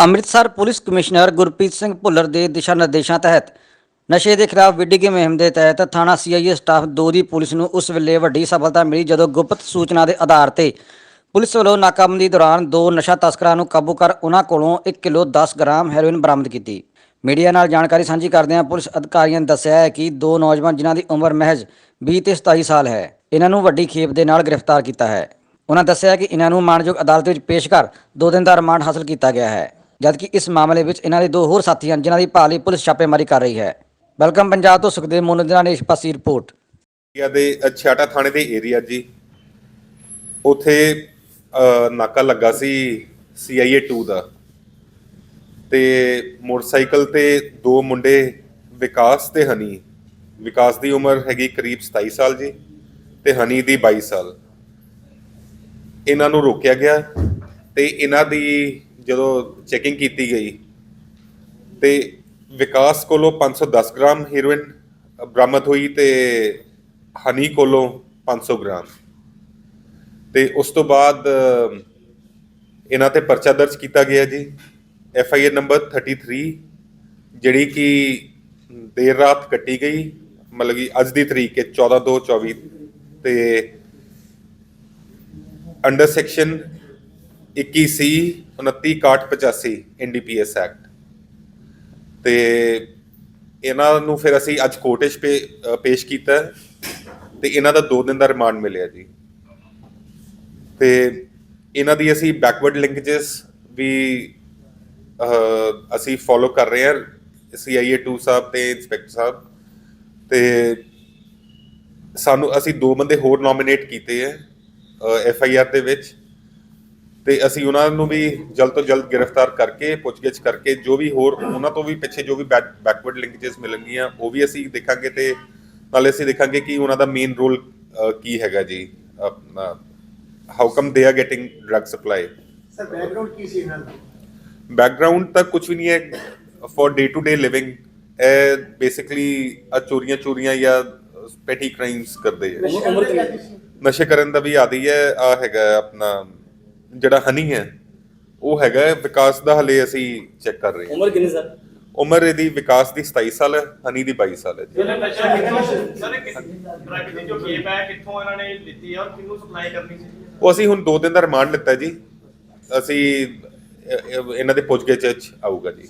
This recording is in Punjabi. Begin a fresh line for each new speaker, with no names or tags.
ਅੰਮ੍ਰਿਤਸਰ ਪੁਲਿਸ ਕਮਿਸ਼ਨਰ ਗੁਰਪ੍ਰੀਤ ਸਿੰਘ ਭੁੱਲਰ ਦੇ ਦਿਸ਼ਾ ਨਿਰਦੇਸ਼ਾਂ ਤਹਿਤ ਨਸ਼ੇ ਦੇ ਖਿਲਾਫ ਵਿੱਢੀ ਮੁਹਿੰਮ ਦੇ ਤਹਿਤ ਥਾਣਾ ਸੀਆਈਏ ਸਟਾਫ 2 ਦੀ ਪੁਲਿਸ ਨੂੰ ਉਸ ਵੇਲੇ ਵੱਡੀ ਸਫਲਤਾ ਮਿਲੀ ਜਦੋਂ ਗੁਪਤ ਸੂਚਨਾ ਦੇ ਆਧਾਰ ਤੇ ਪੁਲਿਸ ਵੱਲੋਂ ਨਾਕਾਬੰਦੀ ਦੌਰਾਨ ਦੋ ਨਸ਼ਾ ਤਸਕਰਾਂ ਨੂੰ ਕਾਬੂ ਕਰ ਉਹਨਾਂ ਕੋਲੋਂ 1 ਕਿਲੋ 10 ਗ੍ਰਾਮ ਹੈਰੋਇਨ ਬਰਾਮਦ ਕੀਤੀ। ਮੀਡੀਆ ਨਾਲ ਜਾਣਕਾਰੀ ਸਾਂਝੀ ਕਰਦਿਆਂ ਪੁਲਿਸ ਅਧਿਕਾਰੀਆਂ ਨੇ ਦੱਸਿਆ ਹੈ ਕਿ ਦੋ ਨੌਜਵਾਨ ਜਿਨ੍ਹਾਂ ਦੀ ਉਮਰ ਮਹਿਜ਼ 20 ਤੇ 27 ਸਾਲ ਹੈ, ਇਹਨਾਂ ਨੂੰ ਵੱਡੀ ਖੇਪ ਦੇ ਨਾਲ ਗ੍ਰਿਫਤਾਰ ਕੀਤਾ ਹੈ। ਉਹਨਾਂ ਦੱਸਿਆ ਕਿ ਇਹਨਾਂ ਨੂੰ ਮਾਣਯੋਗ ਅਦਾਲਤ ਵਿੱਚ ਪੇਸ਼ ਕਰ 2 ਦਿਨ ਦਾ ਰਿਮਾਂਡ ਹਾਸਲ ਕੀਤਾ ਗਿਆ ਹੈ। ਜਦਕਿ ਇਸ ਮਾਮਲੇ ਵਿੱਚ ਇਹਨਾਂ ਦੇ ਦੋ ਹੋਰ ਸਾਥੀ ਹਨ ਜਿਨ੍ਹਾਂ ਦੀ ਭਾਲ ਲਈ ਪੁਲਿਸ ਛਾਪੇਮਾਰੀ ਕਰ ਰਹੀ ਹੈ। ਵੈਲਕਮ ਪੰਜਾਬ ਤੋਂ ਸੁਖਦੇਵ ਮੋਨੂ ਦੇ ਨਾਲ ਨੇਸ਼ ਪਾਸੀ ਰਿਪੋਰਟ।
ਏਰੀਆ ਦੇ ਅ, ਛਿਆਟਾ ਥਾਣੇ ਦੇ ਏਰੀਆ ਜੀ। ਉਥੇ ਨਾਕਾ ਲੱਗਾ ਸੀ CIA 2 ਦਾ। ਤੇ ਮੋਟਰਸਾਈਕਲ ਤੇ ਦੋ ਮੁੰਡੇ ਵਿਕਾਸ ਤੇ ਹਨੀ। ਵਿਕਾਸ ਦੀ ਉਮਰ ਹੈਗੀ ਕਰੀਬ 27 ਸਾਲ ਜੀ ਤੇ ਹਨੀ ਦੀ 22 ਸਾਲ। ਇਹਨਾਂ ਨੂੰ ਰੋਕਿਆ ਗਿਆ ਤੇ ਇਹਨਾਂ ਦੀ ਜਦੋਂ ਚੈਕਿੰਗ ਕੀਤੀ ਗਈ, ਤੇ ਵਿਕਾਸ ਕੋਲੋਂ 510 ਗ੍ਰਾਮ ਹੀਰੋਇਨ ਬਰਾਮਦ ਹੋਈ ਤੇ ਹਨੀ ਕੋਲੋਂ 500 ਗ੍ਰਾਮ। ਤੇ ਉਸ ਤੋਂ ਬਾਅਦ, ਇਹਨਾਂ ਤੇ ਪਰਚਾ ਦਰਜ ਕੀਤਾ ਗਿਆ ਜੀ। ਐਫ ਆਈ ਆਰ ਨੰਬਰ 33 ਜਿਹੜੀ ਕਿ ਦੇਰ ਰਾਤ ਕੱਟੀ ਗਈ, ਮਤਲਬ ਕਿ ਅੱਜ ਦੀ ਤਰੀਕ ਹੈ 14 2 24 ਤੇ under section 21 C 29 85 NDPS act ਤੇ ਇਹਨਾਂ ਨੂੰ ਫਿਰ ਅਸੀਂ ਅੱਜ ਕੋਰਟ 'ਚ ਪੇ- ਪੇਸ਼ ਕੀਤਾ ਹੈ ਤੇ ਇਹਨਾਂ ਦਾ 2 ਦਿਨ ਦਾ ਰਿਮਾਂਡ ਮਿਲਿਆ ਜੀ। ਤੇ ਇਹਨਾਂ ਦੀ ਅਸੀਂ ਬੈਕਵਰਡ ਲਿੰਕੇजेस ਵੀ ਅਸੀਂ ਫੋਲੋ ਕਰ ਰਹੇ ਹਾਂ ਸੀਆਈਏ 2 ਸਾਹਿਬ ਤੇ ਇੰਸਪੈਕਟਰ ਸਾਹਿਬ। ਤੇ ਸਾਨੂੰ ਅਸੀਂ ਦੋ ਬੰਦੇ ਹੋਰ ਨੋਮੀਨੇਟ ਕੀਤੇ ਹੈ ਐਫ ਆਈ ਆਰ ਦੇ ਵਿੱਚ। ਤੇ ਅਸੀਂ ਉਹਨਾਂ ਨੂੰ ਵੀ ਜਲਦ ਤੋਂ ਜਲਦ ਗ੍ਰਿਫਤਾਰ ਕਰਕੇ ਪੁੱਛਗਿੱਛ ਕਰਕੇ ਜੋ ਵੀ ਹੋਰ ਉਹਨਾਂ ਤੋਂ ਵੀ ਪਿੱਛੇ ਜੋ ਵੀ ਬੈਕਵਰਡ ਲਿੰਕੇजेस ਮਿਲਣਗੀਆਂ ਉਹ ਵੀ ਅਸੀਂ ਦੇਖਾਂਗੇ ਤੇ ਨਾਲੇ ਅਸੀਂ ਦੇਖਾਂਗੇ ਕਿ ਉਹਨਾਂ ਦਾ ਮੇਨ ਰੋਲ ਕੀ ਹੈਗਾ ਜੀ how come they are getting drug supply
sir background ਕੀ ਸੀ ਇਹਨਾਂ ਦਾ?
ਬੈਕਗ੍ਰਾਉਂਡ ਤਾਂ ਕੁਝ ਵੀ ਨਹੀਂ ਹੈ for day to day living ਇਹ ਬੇਸਿਕਲੀ ਆ ਚੋਰੀਆਂ ਚੋਰੀਆਂ ਜਾਂ ਪੈਟੀ ਕ੍ਰਾਈਮਸ ਕਰਦੇ ਹੈ ਨਸ਼ੇ ਕਰਨ ਦਾ ਵੀ ਆਦੀ ਹੈ ਆ ਹੈਗਾ ਆਪਣਾ ਜਿਹੜਾ ਹਨੀ ਹੈ ਉਹ ਹੈਗਾ ਹੈ, ਵਿਕਾਸ ਦਾ ਹਲੇ ਅਸੀਂ ਚੈੱਕ ਕਰ ਰਹੇ ਹਾਂ।
ਉਮਰ ਕਿੰਨੀ ਸਰ?
ਉਮਰ ਇਹਦੀ ਵਿਕਾਸ ਦੀ 27 ਸਾਲ ਹੈ ਹਨੀ ਦੀ 22 ਸਾਲ ਹੈ ਜੀ।
ਇਹਨੇ ਨਸ਼ਾ ਕਿੱਥੋਂ ਸਰ ਇਹ ਕਿਸ ਡਰਗ ਦੀ ਜੋ ਖੇਪ ਹੈ ਕਿੱਥੋਂ ਇਹਨਾਂ ਨੇ ਲਿੱਤੀ ਹੈ ਔਰ ਕਿਹਨੂੰ ਸਪਲਾਈ ਕਰਨੀ ਸੀ?
ਉਹ ਅਸੀਂ ਹੁਣ 2 ਦਿਨ ਦਾ ਰਿਮਾਂਡ ਲਿੱਤਾ ਜੀ। ਅਸੀਂ ਇਹ- ਇਹ- ਇਹਨਾਂ ਦੇ ਪੁੱਛਗਿੱਛ ਚ ਆਊਗਾ ਜੀ।